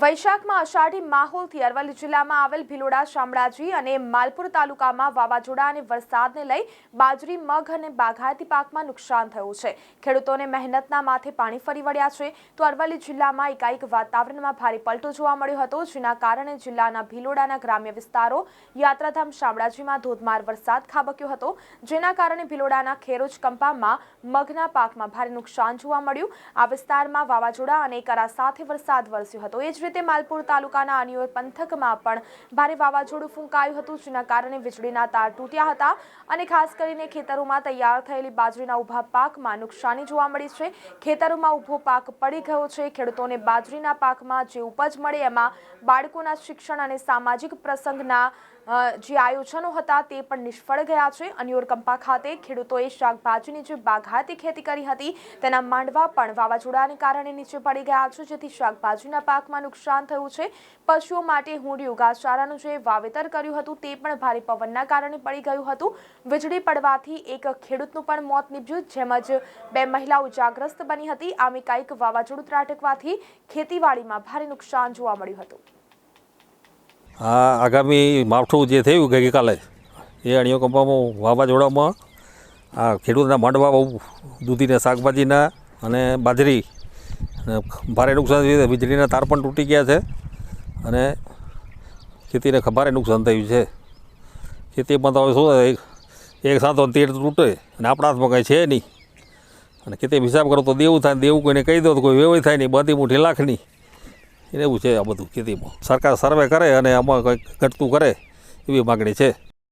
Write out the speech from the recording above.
વૈશાખમાં અષાઢી માહોલથી અરવલ્લી જિલ્લામાં આવેલ ભિલોડા, શામળાજી અને માલપુર તાલુકામાં વાવાઝોડા અને વરસાદને લઈ બાજરી, મગ અને બાગાયતી પાકમાં નુકસાન થયું છે. ખેડૂતોને મહેનતના માથે પાણી ફરી વળ્યા છે. તો અરવલ્લી જિલ્લામાં એકાએક વાતાવરણમાં ભારે પલટો જોવા મળ્યો હતો, જેના કારણે જિલ્લાના ભિલોડાના ગ્રામ્ય વિસ્તારો યાત્રાધામ શામળાજીમાં ધોધમાર વરસાદ ખાબક્યો હતો. જેના કારણે ભિલોડાના ખેરોજ કંપામાં મગના પાકમાં ભારે નુકસાન જોવા મળ્યું. આ વિસ્તારમાં વાવાઝોડા અને કરા સાથે વરસાદ વરસ્યો હતો. એ જ રીતે માલપુર તાલુકાના અનિયોર પંથકમાં પણ ભારે વાવાઝોડું ફૂંકાયું હતું, જેના કારણે વીજળીના તાર તૂટ્યા હતા અને ખાસ કરીને ખેતરોમાં તૈયાર થયેલી બાજરીના ઊભા પાકમાં નુકસાની જોવા મળી છે. ખેતરોમાં ઊભો પાક પડી ગયો છે. ખેડૂતોને બાજરીના પાકમાં જે ઉપજ મળે એમાં બાળકોના શિક્ષણ અને સામાજિક પ્રસંગના જે આયોજનો હતા તે પણ નિષ્ફળ ગયા છે. અનિયોર કંપા ખાતે ખેડૂતોએ શાકભાજીની જે બાગાયતી ખેતી કરી હતી તેના માંડવા પણ વાવાઝોડાને કારણે નીચે પડી ગયા છે, જેથી શાકભાજીના પાકમાં નુકસાન થયું છે. પશુઓ માટે હુંડિયું ઘાસચારાનું જે વાવેતર કર્યું હતું તે પણ ભારે પવનના કારણે પડી ગયું હતું. વીજળી પડવાથી એક ખેડૂતનું પણ મોત નીપજ્યું જેમજ બે મહિલાઓ જાગ્રસ્ત બની હતી. આમ કાંઈક વાવાઝોડું ત્રાટકવાથી ખેતીવાડીમાં ભારે નુકસાન જોવા મળ્યું હતું. આ આગામી માવઠું જે થયું ગઈકાલે, એ અણીઓ કંપામાં વાવાઝોડામાં આ ખેડૂતના માંડવા બહુ દૂધીને શાકભાજીના અને બાજરી અને ભારે નુકસાન થયું છે. વીજળીના તાર પણ તૂટી ગયા છે અને ખેતીને ભારે નુકસાન થયું છે. ખેતીમાં તો હવે શું એક એક સાથો તેર તૂટે અને આપણા હાથમાં કંઈ છે નહીં. અને ખેતી હિસાબ કરો તો દેવું થાય દેવું કોઈને કહી દો તો કોઈ વેવાય થાય નહીં, બધી મોટી લાખની. એવું છે આ બધું ખેતીમાં. સરકાર સર્વે કરે અને આમાં કંઈક ઘટતું કરે એવી માગણી છે.